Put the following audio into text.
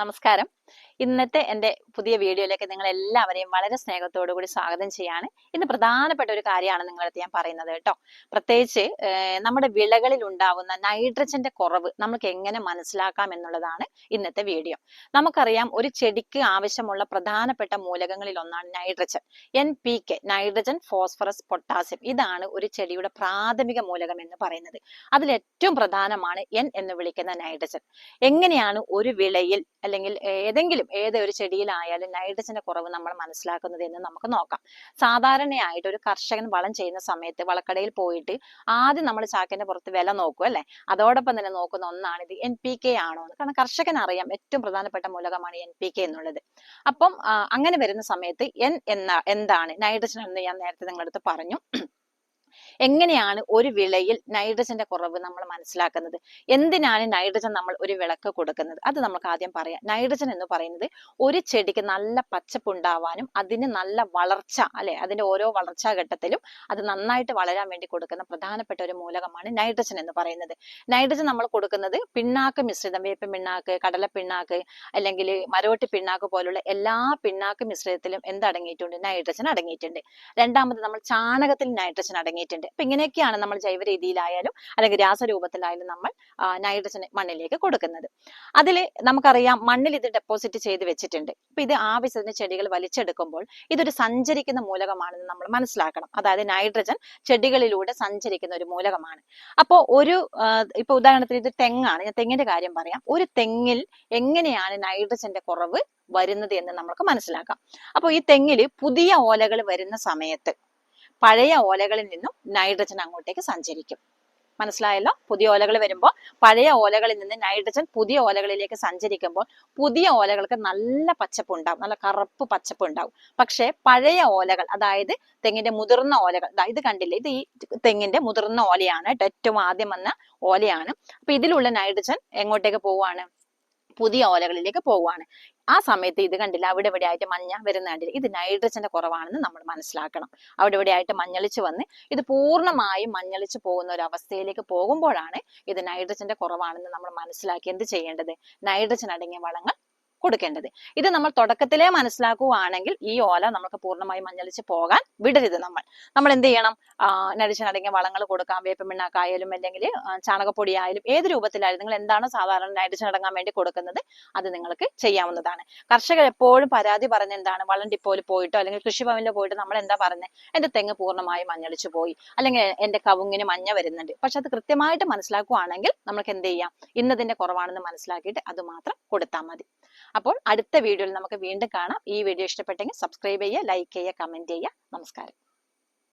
നമസ്കാരം. ഇന്നത്തെ എന്റെ പുതിയ വീഡിയോയിലേക്ക് നിങ്ങൾ എല്ലാവരെയും വളരെ സ്നേഹത്തോടു കൂടി സ്വാഗതം ചെയ്യാണ്. ഇന്ന് പ്രധാനപ്പെട്ട ഒരു കാര്യമാണ് നിങ്ങളടുത്ത് ഞാൻ പറയുന്നത് കേട്ടോ. പ്രത്യേകിച്ച് നമ്മുടെ വിളകളിൽ ഉണ്ടാവുന്ന നൈട്രജന്റെ കുറവ് നമുക്ക് എങ്ങനെ മനസ്സിലാക്കാം എന്നുള്ളതാണ് ഇന്നത്തെ വീഡിയോ. നമുക്കറിയാം ഒരു ചെടിക്ക് ആവശ്യമുള്ള പ്രധാനപ്പെട്ട മൂലകങ്ങളിൽ ഒന്നാണ് nitrogen. N P K nitrogen phosphorus potassium. ഇതാണ് ഒരു ചെടിയുടെ പ്രാഥമിക മൂലകം എന്ന് പറയുന്നത്. അതിൽ ഏറ്റവും പ്രധാനമാണ് എൻ എന്ന് വിളിക്കുന്ന നൈട്രജൻ. എങ്ങനെയാണ് ഒരു വിളയിൽ അല്ലെങ്കിൽ ഏതെങ്കിലും ഏതൊരു ചെടിയിലായാലും നൈട്രജന്റെ കുറവ് നമ്മൾ മനസ്സിലാക്കുന്നത് എന്ന് നമുക്ക് നോക്കാം. സാധാരണയായിട്ട് ഒരു കർഷകൻ വളം ചെയ്യുന്ന സമയത്ത് വളക്കടയിൽ പോയിട്ട് ആദ്യം നമ്മൾ ചാക്കിന്റെ പുറത്ത് വില നോക്കും അല്ലെ? അതോടൊപ്പം തന്നെ നോക്കുന്ന ഒന്നാണ് ഇത് എൻ പി കെ ആണോ കാരണം കർഷകൻ അറിയാം ഏറ്റവും പ്രധാനപ്പെട്ട മൂലകമാണ് എൻ പി കെ എന്നുള്ളത്. അപ്പം അങ്ങനെ വരുന്ന സമയത്ത് എൻ എന്ന എന്താണ്? നൈട്രജൻ എന്ന് ഞാൻ നേരത്തെ നിങ്ങളടുത്ത് പറഞ്ഞു. എങ്ങനെയാണ് ഒരു വിളയിൽ നൈട്രജന്റെ കുറവ് നമ്മൾ മനസ്സിലാക്കുന്നത്? എന്തിനാണ് നൈട്രജൻ നമ്മൾ ഒരു വിളക്ക് കൊടുക്കുന്നത്? അത് നമുക്ക് ആദ്യം പറയാം. നൈട്രജൻ എന്ന് പറയുന്നത് ഒരു ചെടിക്ക് നല്ല പച്ചപ്പ് ഉണ്ടാവാനും അതിന് നല്ല വളർച്ച അല്ലെ? അതിന്റെ ഓരോ വളർച്ചാ ഘട്ടത്തിലും അത് നന്നായിട്ട് വളരാൻ വേണ്ടി കൊടുക്കുന്ന പ്രധാനപ്പെട്ട ഒരു മൂലകമാണ് നൈട്രജൻ എന്ന് പറയുന്നത്. നൈട്രജൻ നമ്മൾ കൊടുക്കുന്നത് പിണ്ണാക്ക് മിശ്രിതം വേപ്പ് പിണ്ണാക്ക് കടല പിണ്ണാക്ക് അല്ലെങ്കിൽ മരോട്ടി പിണ്ണാക്ക് പോലുള്ള എല്ലാ പിണ്ണാക്ക് മിശ്രിതത്തിലും എന്തടങ്ങിയിട്ടുണ്ട് നൈട്രജൻ അടങ്ങിയിട്ടുണ്ട്. രണ്ടാമത് നമ്മൾ ചാണകത്തിൽ നൈട്രജൻ അടങ്ങിയിട്ടുണ്ട്. അപ്പൊ ഇങ്ങനെയൊക്കെയാണ് നമ്മൾ ജൈവ രീതിയിലായാലും അല്ലെങ്കിൽ രാസരൂപത്തിലായാലും നമ്മൾ നൈട്രജൻ മണ്ണിലേക്ക് കൊടുക്കുന്നത്. അതിൽ നമുക്കറിയാം മണ്ണിൽ ഇത് ഡെപ്പോസിറ്റ് ചെയ്ത് വെച്ചിട്ടുണ്ട്. അപ്പൊ ഇത് ആവശ്യത്തിന് ചെടികൾ വലിച്ചെടുക്കുമ്പോൾ ഇതൊരു സഞ്ചരിക്കുന്ന മൂലകമാണെന്ന് നമ്മൾ മനസ്സിലാക്കണം. അതായത് നൈട്രജൻ ചെടികളിലൂടെ സഞ്ചരിക്കുന്ന ഒരു മൂലകമാണ്. അപ്പോൾ ഒരു ഇപ്പൊ ഉദാഹരണത്തിന് ഇത് തെങ്ങാണ്. ഞാൻ തെങ്ങിന്റെ കാര്യം പറയാം. ഒരു തെങ്ങിൽ എങ്ങനെയാണ് നൈട്രജന്റെ കുറവ് വരുന്നത് എന്ന് നമുക്ക് മനസ്സിലാക്കാം. അപ്പോൾ ഈ തെങ്ങിൽ പുതിയ ഓലകൾ വരുന്ന സമയത്ത് പഴയ ഓലകളിൽ നിന്നും നൈട്രജൻ അങ്ങോട്ടേക്ക് സഞ്ചരിക്കും. മനസ്സിലായല്ലോ? പുതിയ ഓലകൾ വരുമ്പോൾ പഴയ ഓലകളിൽ നിന്ന് നൈട്രജൻ പുതിയ ഓലകളിലേക്ക് സഞ്ചരിക്കുമ്പോൾ പുതിയ ഓലകൾക്ക് നല്ല പച്ചപ്പ് ഉണ്ടാവും നല്ല കറുപ്പ് പച്ചപ്പ് ഉണ്ടാവും പക്ഷേ പഴയ ഓലകൾ അതായത് തെങ്ങിന്റെ മുതിർന്ന ഓലകൾ ഇത് കണ്ടില്ലേ? ഇത് ഈ തെങ്ങിന്റെ മുതിർന്ന ഓലയാണ് ഏറ്റവും ആദ്യം വന്ന ഓലയാണ്. അപ്പൊ ഇതിലുള്ള നൈട്രജൻ എങ്ങോട്ടേക്ക് പോവാണ്? പുതിയ ഓലകളിലേക്ക് പോവുകയാണ്. ആ സമയത്ത് ഇത് കണ്ടില്ല? അവിടെ ഇവിടെ ആയിട്ട് മഞ്ഞ വരുന്ന കണ്ടില്ല? ഇത് നൈട്രജന്റെ കുറവാണെന്ന് നമ്മൾ മനസ്സിലാക്കണം. അവിടെ ഇവിടെ ആയിട്ട് മഞ്ഞളിച്ച് വന്ന് ഇത് പൂർണമായും മഞ്ഞളിച്ച് പോകുന്ന ഒരു അവസ്ഥയിലേക്ക് പോകുമ്പോഴാണ് ഇത് നൈട്രജന്റെ കുറവാണെന്ന് നമ്മൾ മനസ്സിലാക്കി എന്ത് ചെയ്യേണ്ടത്? നൈട്രജൻ അടങ്ങിയ വളങ്ങൾ കൊടുക്കേണ്ടത്. ഇത് നമ്മൾ തുടക്കത്തിലേ മനസ്സിലാക്കുകയാണെങ്കിൽ ഈ ഓല നമുക്ക് പൂർണമായും മഞ്ഞളിച്ച് പോകാൻ വിടരുത് നമ്മൾ. നമ്മൾ എന്ത് ചെയ്യണം? നടിച്ച് അടങ്ങിയ വളങ്ങൾ കൊടുക്കാം. വേപ്പമിണ്ണാക്കായാലും അല്ലെങ്കിൽ ചാണകപ്പൊടി ആയാലും ഏത് രൂപത്തിലായാലും നിങ്ങൾ എന്താണ് സാധാരണ നടിച്ച് അടങ്ങാൻ വേണ്ടി കൊടുക്കുന്നത്? അത് നിങ്ങൾക്ക് ചെയ്യാവുന്നതാണ്. കർഷകർ എപ്പോഴും പരാതി പറഞ്ഞ എന്താണ്? വളം ഡിപ്പോയിൽ പോയിട്ടോ അല്ലെങ്കിൽ കൃഷിഭവനിൽ പോയിട്ട് നമ്മൾ എന്താ പറഞ്ഞത് എന്റെ തെങ്ങ് പൂർണമായും മഞ്ഞളിച്ച് പോയി. അല്ലെങ്കിൽ എന്റെ കവുങ്ങിന് മഞ്ഞ വരുന്നുണ്ട്. പക്ഷെ അത് കൃത്യമായിട്ട് മനസ്സിലാക്കുകയാണെങ്കിൽ നമുക്ക് എന്ത് ചെയ്യാം? ഇന്നതിന്റെ കുറവാണെന്ന് മനസ്സിലാക്കിയിട്ട് അത് മാത്രം കൊടുത്താൽ മതി. അപ്പോൾ അടുത്ത വീഡിയോയിൽ നമുക്ക് വീണ്ടും കാണാം. ഈ വീഡിയോ ഇഷ്ടപ്പെട്ടെങ്കിൽ സബ്സ്ക്രൈബ് ചെയ്യുക ലൈക്ക് ചെയ്യുക കമന്റ് ചെയ്യുക. നമസ്കാരം.